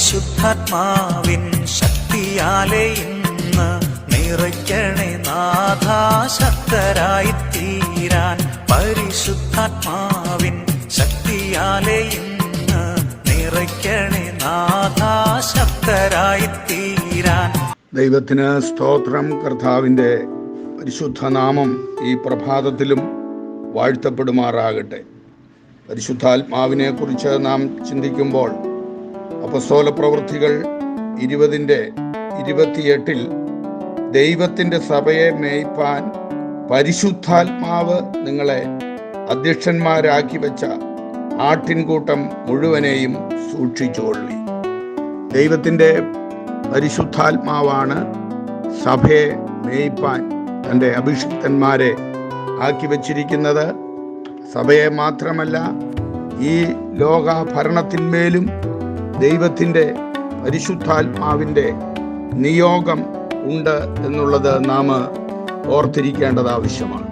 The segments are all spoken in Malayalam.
പരിശുദ്ധാത്മാവിൻ ശക്തിയാലെ ഇന്ന് നിറയ്ക്കണേ നാഥാശക്തരായി തീരാൻ പരിശുദ്ധാത്മാവിൻ ശക്തിയാലെ ഇന്ന് നിറയ്ക്കണേ നാഥാശക്തരായി തീരാൻ ദൈവത്തിന് സ്തോത്രം. കർത്താവിന്റെ പരിശുദ്ധ നാമം ഈ പ്രഭാതത്തിലും വാഴ്ത്തപ്പെടുമാറാകട്ടെ. പരിശുദ്ധാത്മാവിനെ കുറിച്ച് നാം ചിന്തിക്കുമ്പോൾ അപസ്തോല പ്രവൃത്തികൾ ഇരുപതിന്റെ ഇരുപത്തിയെട്ടിൽ ദൈവത്തിന്റെ സഭയെ മേയ്പ്പാൻ പരിശുദ്ധാത്മാവ് നിങ്ങളെ അധ്യക്ഷന്മാരാക്കി വെച്ച ആട്ടിൻകൂട്ടം മുഴുവനെയും സൂക്ഷിച്ചുകൊള്ളി. ദൈവത്തിന്റെ പരിശുദ്ധാത്മാവാണ് സഭയെ മേയ്പ്പാൻ തന്റെ അഭിഷിക്തന്മാരെ ആക്കി വച്ചിരിക്കുന്നത്. സഭയെ മാത്രമല്ല ഈ ലോക ഭരണത്തിന്മേലും ദൈവത്തിന്റെ പരിശുദ്ധാത്മാവിന്റെ നിയോഗം ഉണ്ട് എന്നുള്ളത് നാം ഓർത്തിരിക്കേണ്ടത് ആവശ്യമാണ്.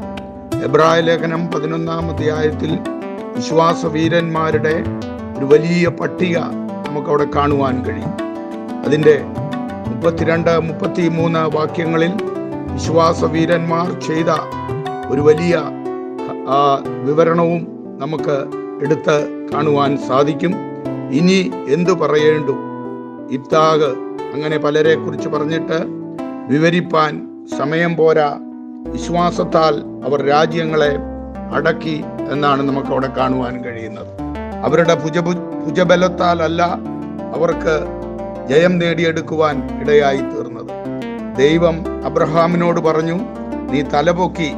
എബ്രായ ലേഖനം പതിനൊന്നാം അധ്യായത്തിൽ വിശ്വാസവീരന്മാരുടെ ഒരു വലിയ പട്ടിക നമുക്കവിടെ കാണുവാൻ കഴിയും. അതിന്റെ മുപ്പത്തിരണ്ട് മുപ്പത്തി മൂന്ന് വാക്യങ്ങളിൽ വിശ്വാസവീരന്മാർ ചെയ്ത ഒരു വലിയ വിവരണവും നമുക്ക് എടുത്ത് കാണുവാൻ സാധിക്കും. ഇനി എന്തു പറയേണ്ടു? ഇത്താഗ് അങ്ങനെ പലരെ കുറിച്ച് പറഞ്ഞിട്ട് വിവരിപ്പാൻ സമയം പോരാ. വിശ്വാസത്താൽ അവർ രാജ്യങ്ങളെ അടക്കി എന്നാണ് നമുക്ക് അവിടെ കാണുവാൻ കഴിയുന്നത്. അവരുടെ ഭുജ ഭുജബലത്താൽ അല്ല അവർക്ക് ജയം നേടിയെടുക്കുവാൻ ഇടയായി തീർന്നത്. ദൈവം അബ്രഹാമിനോട് പറഞ്ഞു നീ തലപൊക്കി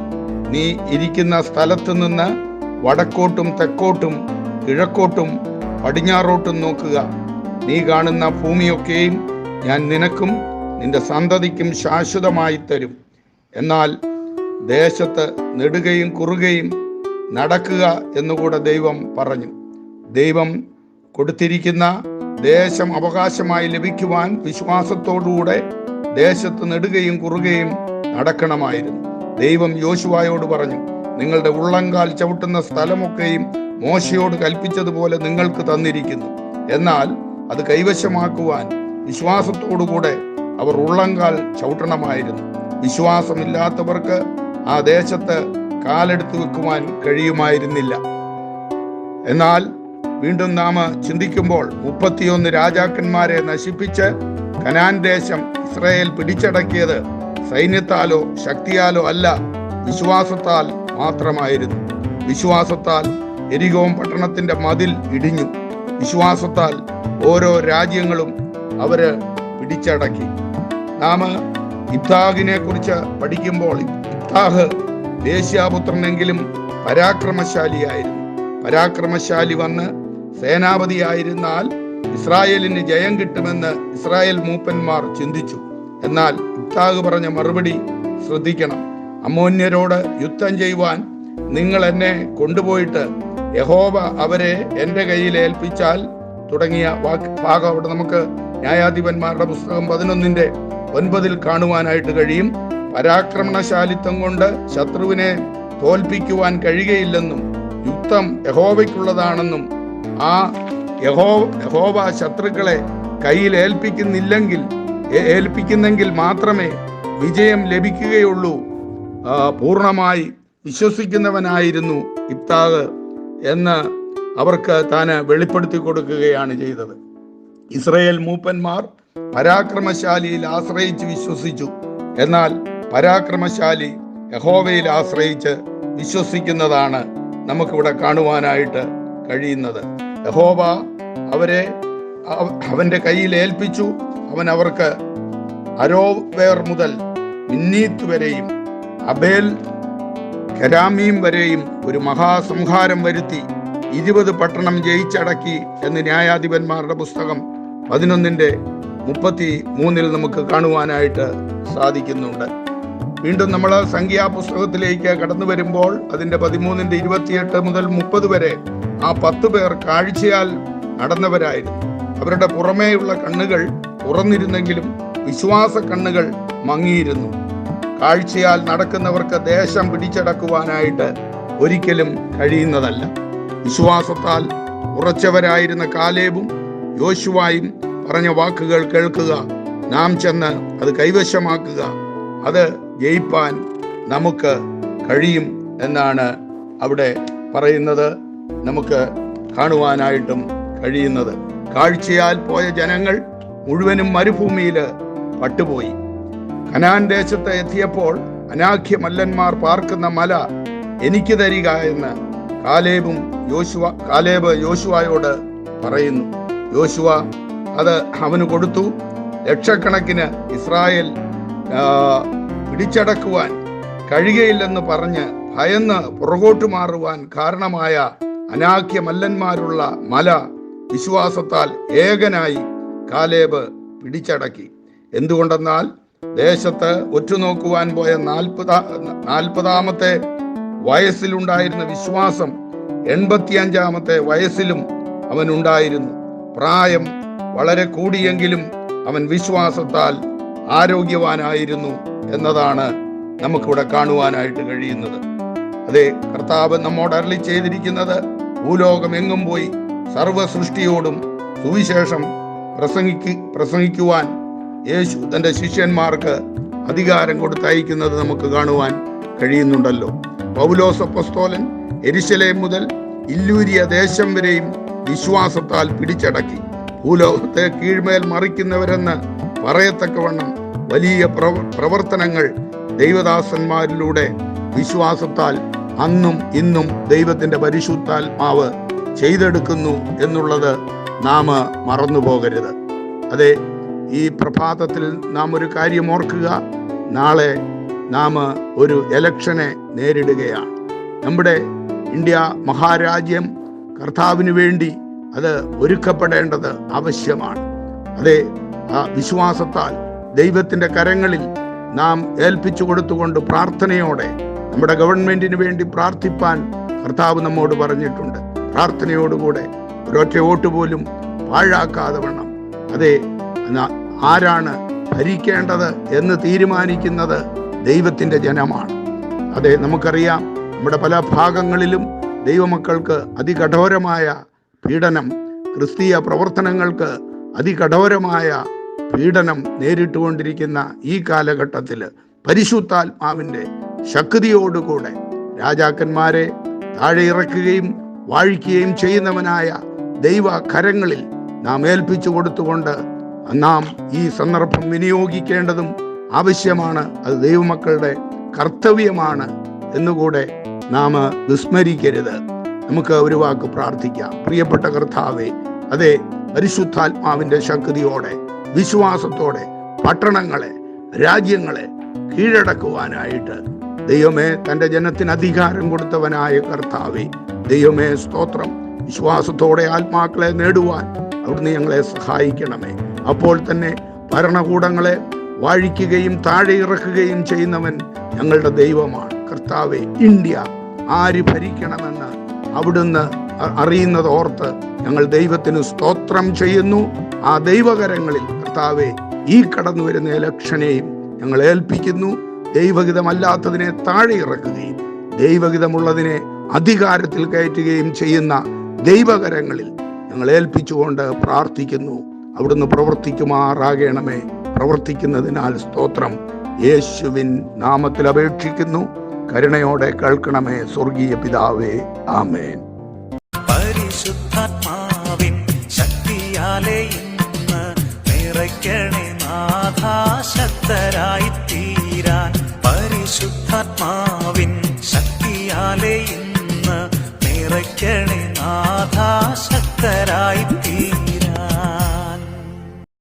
നീ ഇരിക്കുന്ന സ്ഥലത്ത് നിന്ന് വടക്കോട്ടും തെക്കോട്ടും കിഴക്കോട്ടും പടിഞ്ഞാറോട്ടും നോക്കുക. നീ കാണുന്ന ഭൂമിയൊക്കെയും ഞാൻ നിനക്കും നിന്റെ സന്തതിക്കും ശാശ്വതമായി തരും. എന്നാൽ ദേശത്ത് നെടുകയും കുറുകയും നടക്കുക എന്നുകൂടെ ദൈവം പറഞ്ഞു. ദൈവം കൊടുത്തിരിക്കുന്ന ദേശം അവകാശമായി ലഭിക്കുവാൻ വിശ്വാസത്തോടുകൂടെ ദേശത്ത് നെടുകയും കുറുകയും നടക്കണമായിരുന്നു. ദൈവം യോശുവായോട് പറഞ്ഞു നിങ്ങളുടെ ഉള്ളങ്കാൽ ചവിട്ടുന്ന സ്ഥലമൊക്കെയും മോശയോട് കൽപ്പിച്ചതുപോലെ നിങ്ങൾക്ക് തന്നിരിക്കുന്നു. എന്നാൽ അത് കൈവശമാക്കുവാൻ വിശ്വാസത്തോടുകൂടെ അവർ ഉള്ളങ്കാൽ ചവിട്ടണമായിരുന്നു. വിശ്വാസമില്ലാത്തവർക്ക് ആ ദേശത്ത് കാലെടുത്തു വെക്കുവാൻ കഴിയുമായിരുന്നില്ല. എന്നാൽ വീണ്ടും നാം ചിന്തിക്കുമ്പോൾ മുപ്പത്തിയൊന്ന് രാജാക്കന്മാരെ നശിപ്പിച്ച് കനാൻ ദേശം ഇസ്രയേൽ പിടിച്ചടക്കിയത് സൈന്യത്താലോ ശക്തിയാലോ അല്ല വിശ്വാസത്താൽ മാത്രമായിരുന്നു. വിശ്വാസത്താൽ എരികോം പട്ടണത്തിന്റെ മതിൽ ഇടിഞ്ഞു. വിശ്വാസത്താൽ ഓരോ രാജ്യങ്ങളും അവർ പിടിച്ചടക്കി. നാം ഇബ്താഹിനെ കുറിച്ച് പഠിക്കുമ്പോൾ ഇബ്താഹ് ദേശീയാപുത്രനെങ്കിലും പരാക്രമശാലിയായിരുന്നു. പരാക്രമശാലി വന്ന് സേനാപതിയായിരുന്നാൽ ഇസ്രായേലിന് ജയം കിട്ടുമെന്ന് ഇസ്രായേൽ മൂപ്പന്മാർ ചിന്തിച്ചു. എന്നാൽ ഇബ്താഹ് പറഞ്ഞ മറുപടി ശ്രദ്ധിക്കണം. അമ്മോന്യരോട് യുദ്ധം ചെയ്യുവാൻ നിങ്ങൾ എന്നെ കൊണ്ടുപോയിട്ട് യഹോവ അവരെ എന്റെ കയ്യിൽ ഏൽപ്പിച്ചാൽ തുടങ്ങിയ വാക്ക് ഭാഗം അവിടെ നമുക്ക് ന്യായാധിപന്മാരുടെ പുസ്തകം പതിനൊന്നിന്റെ ഒൻപതിൽ കാണുവാനായിട്ട് കഴിയും. പരാക്രമണശാലിത്വം കൊണ്ട് ശത്രുവിനെ തോൽപ്പിക്കുവാൻ കഴിയുകയില്ലെന്നും യുദ്ധം യഹോവയ്ക്കുള്ളതാണെന്നും ആ യഹോ യഹോവ ശത്രുക്കളെ കയ്യിൽ ഏൽപ്പിക്കുന്നില്ലെങ്കിൽ ഏൽപ്പിക്കുന്നെങ്കിൽ മാത്രമേ വിജയം ലഭിക്കുകയുള്ളൂ പൂർണമായി വിശ്വസിക്കുന്നവനായിരുന്നു ഇബ്താഗ് എന്ന് അവർക്ക് താന് വെളിപ്പെടുത്തി കൊടുക്കുകയാണ് ചെയ്തത്. ഇസ്രയേൽ മൂപ്പന്മാർ പരാക്രമശാലിയിൽ ആശ്രയിച്ച് വിശ്വസിച്ചു. എന്നാൽ പരാക്രമശാലി യഹോവയിൽ ആശ്രയിച്ച് വിശ്വസിക്കുന്നതാണ് നമുക്കിവിടെ കാണുവാനായിട്ട് കഴിയുന്നത്. യഹോവ അവരെ അവന്റെ കയ്യിൽ ഏൽപ്പിച്ചു. അവൻ അവർക്ക് അരോവേർ മുതൽ മിന്നീത്ത് വരെയും അബേൽ കരാമീം വരെയും ഒരു മഹാസംഹാരം വരുത്തി ഇരുപത് പട്ടണം ജയിച്ചടക്കി എന്ന് ന്യായാധിപന്മാരുടെ പുസ്തകം പതിനൊന്നിന്റെ മുപ്പത്തി മൂന്നിൽ നമുക്ക് കാണുവാനായിട്ട് സാധിക്കുന്നുണ്ട്. വീണ്ടും നമ്മൾ സംഖ്യാപുസ്തകത്തിലേക്ക് കടന്നു വരുമ്പോൾ അതിന്റെ പതിമൂന്നിന്റെ ഇരുപത്തിയെട്ട് മുതൽ മുപ്പത് വരെ ആ പത്ത് പേർ കാഴ്ചയാൽ നടന്നവരായിരുന്നു. അവരുടെ പുറമേയുള്ള കണ്ണുകൾ തുറന്നിരുന്നെങ്കിലും വിശ്വാസ കണ്ണുകൾ മങ്ങിയിരുന്നു. കാഴ്ചയാൽ നടക്കുന്നവർക്ക് ദേശം പിടിച്ചടക്കുവാനായിട്ട് ഒരിക്കലും കഴിയുന്നതല്ല. വിശ്വാസത്താൽ ഉറച്ചവരായിരുന്ന കാലേബും യോശുവായും പറഞ്ഞ വാക്കുകൾ കേൾക്കുക നാം ചെന്ന് അത് കൈവശമാക്കുക അത് ജയിപ്പാൻ നമുക്ക് കഴിയും എന്നാണ് അവിടെ പറയുന്നത്. നമുക്ക് കാണുവാനായിട്ടും കഴിയുന്നത്. കാഴ്ചയാൽ പോയ ജനങ്ങൾ മുഴുവനും മരുഭൂമിയിൽ പട്ടുപോയി. കനാൻ ദേശത്ത് എത്തിയപ്പോൾ അനാഖ്യ മല്ലന്മാർ പാർക്കുന്ന മല എനിക്ക് തരിക എന്ന് കാലേബും യോശുവ കാലേബ് യോശുവായോട് പറയുന്നു. യോശുവ അത് അവന് കൊടുത്തു. ലക്ഷക്കണക്കിന് ഇസ്രായേൽ പിടിച്ചടക്കുവാൻ കഴിയുകയില്ലെന്ന് പറഞ്ഞ് ഭയന്ന് പുറകോട്ട് മാറുവാൻ കാരണമായ അനാഖ്യ മല്ലന്മാരുള്ള മല വിശ്വാസത്താൽ ഏകനായി കാലേബ് പിടിച്ചടക്കി. എന്തുകൊണ്ടെന്നാൽ ദേശത്ത് ഒറ്റുനോക്കുവാൻ പോയ നാൽപ്പതാ നാൽപ്പതാമത്തെ വയസ്സിലുണ്ടായിരുന്ന വിശ്വാസം എൺപത്തിയഞ്ചാമത്തെ വയസ്സിലും അവനുണ്ടായിരുന്നു. പ്രായം വളരെ കൂടിയെങ്കിലും അവൻ വിശ്വാസത്താൽ ആരോഗ്യവാനായിരുന്നു എന്നതാണ് നമുക്കിവിടെ കാണുവാനായിട്ട് കഴിയുന്നത്. അതെ കർത്താവ് നമ്മോട് അരളി ചെയ്തിരിക്കുന്നത് ഭൂലോകം എങ്ങും പോയി സർവ സൃഷ്ടിയോടും സുവിശേഷം പ്രസംഗിക്ക് പ്രസംഗിക്കുവാൻ യേശു തന്റെ ശിഷ്യന്മാർക്ക് അധികാരം കൊടുത്തയക്കുന്നത് നമുക്ക് കാണുവാൻ കഴിയുന്നുണ്ടല്ലോ. പൗലോസ് അപ്പസ്തോലൻ എരിശലേം മുതൽ ഇല്ലൂരിയ ദേശം വരെയും വിശ്വാസത്താൽ പിടിച്ചടക്കി. ഭൂലോകത്തെ കീഴ്മേൽ മറിക്കുന്നവരെന്ന് പറയത്തക്കവണ്ണം വലിയ പ്രവർത്തനങ്ങൾ ദൈവദാസന്മാരിലൂടെ വിശ്വാസത്താൽ അന്നും ഇന്നും ദൈവത്തിന്റെ പരിശുദ്ധാത്മാവ് ചെയ്തെടുക്കുന്നു എന്നുള്ളത് നാം മറന്നു പോകരുത് അതെ ഈ പ്രഭാതത്തിൽ നാം ഒരു കാര്യം ഓർക്കുക. നാളെ നാം ഒരു എലക്ഷനെ നേരിടുകയാണ്. നമ്മുടെ ഇന്ത്യ മഹാരാജ്യം കർത്താവിന് വേണ്ടി അത് ഒരുക്കപ്പെടേണ്ടത് ആവശ്യമാണ്. അതെ ആ വിശ്വാസത്താൽ ദൈവത്തിന്റെ കരങ്ങളിൽ നാം ഏൽപ്പിച്ചു കൊടുത്തുകൊണ്ട് പ്രാർത്ഥനയോടെ നമ്മുടെ ഗവൺമെന്റിന് വേണ്ടി പ്രാർത്ഥിപ്പാൻ കർത്താവ് നമ്മോട് പറഞ്ഞിട്ടുണ്ട്. പ്രാർത്ഥനയോടുകൂടെ ഒരൊറ്റ വോട്ട് പോലും പാഴാക്കാതെ വേണം അതെ ആരാണ് ഭരിക്കേണ്ടത് എന്ന് തീരുമാനിക്കുന്നത് ദൈവത്തിന്റെ ജനമാണ്. അതെ നമുക്കറിയാം നമ്മുടെ പല ഭാഗങ്ങളിലും ദൈവമക്കൾക്ക് അതികഠോരമായ പീഡനം ക്രിസ്തീയ പ്രവർത്തനങ്ങൾക്ക് അതികഠോരമായ പീഡനം നേരിട്ടുകൊണ്ടിരിക്കുന്ന ഈ കാലഘട്ടത്തിൽ പരിശുദ്ധാത്മാവിന്റെ ശക്തിയോടുകൂടെ രാജാക്കന്മാരെ താഴെ ഇറക്കുകയും വാഴിക്കുകയും ചെയ്യുന്നവനായ ദൈവ കരങ്ങളിൽ നാം ഏൽപ്പിച്ചു കൊടുത്തുകൊണ്ട് നാം ഈ സന്ദർഭം വിനിയോഗിക്കേണ്ടതും ആവശ്യമാണ്. അത് ദൈവമക്കളുടെ കർത്തവ്യമാണ് എന്നുകൂടെ നാം വിസ്മരിക്കരുത്. നമുക്ക് ഒരു വാക്ക് പ്രാർത്ഥിക്കാം. പ്രിയപ്പെട്ട കർത്താവെ അതെ പരിശുദ്ധാത്മാവിന്റെ ശക്തിയോടെ വിശ്വാസത്തോടെ പട്ടണങ്ങളെ രാജ്യങ്ങളെ കീഴടക്കുവാനായിട്ട് ദൈവമേ തന്റെ ജനത്തിന് അധികാരം കൊടുത്തവനായ കർത്താവെ ദൈവമേ സ്തോത്രം. വിശ്വാസത്തോടെ ആത്മാക്കളെ നേടുവാൻ അവിടുന്ന് ഞങ്ങളെ സഹായിക്കണമേ. അപ്പോൾ തന്നെ ഭരണകൂടങ്ങളെ വാഴിക്കുകയും താഴെ ഇറക്കുകയും ചെയ്യുന്നവൻ ഞങ്ങളുടെ ദൈവമാണ്. കർത്താവെ ഇന്ത്യ ആര് ഭരിക്കണമെന്ന് അവിടുന്ന് അറിയുന്നത് ഓർത്ത് ഞങ്ങൾ ദൈവത്തിന് സ്തോത്രം ചെയ്യുന്നു. ആ ദൈവകരങ്ങളിൽ കർത്താവെ ഈ കടന്നു വരുന്ന ഇലക്ഷനെയും ഞങ്ങൾ ഏൽപ്പിക്കുന്നു. ദൈവഹിതമല്ലാത്തതിനെ താഴെ ഇറക്കുകയും ദൈവഹിതമുള്ളതിനെ അധികാരത്തിൽ കയറ്റുകയും ചെയ്യുന്ന ദൈവകരങ്ങളിൽ ഞങ്ങൾ ഏൽപ്പിച്ചുകൊണ്ട് പ്രാർത്ഥിക്കുന്നു. അവിടുന്ന് പ്രവർത്തിക്കുമാറാകണമേ. പ്രവർത്തിക്കുന്നതിനാൽ സ്തോത്രം. യേശുവിൻ നാമത്തിൽ അപേക്ഷിക്കുന്നു. കരുണയോടെ കേൾക്കണമേ സ്വർഗീയ പിതാവേ. ആമേൻ. പരിശുദ്ധാത്മാവിൻ ശക്തിയാലെ ഇന്ന് നിറയ്ക്കണേ തീരാൻ പരിശുദ്ധാത്മാവിൻ ശക്തിയാലേ ഇന്ന് നിറയ്ക്കണേ നാഥാശക്തരായി തീരാൻ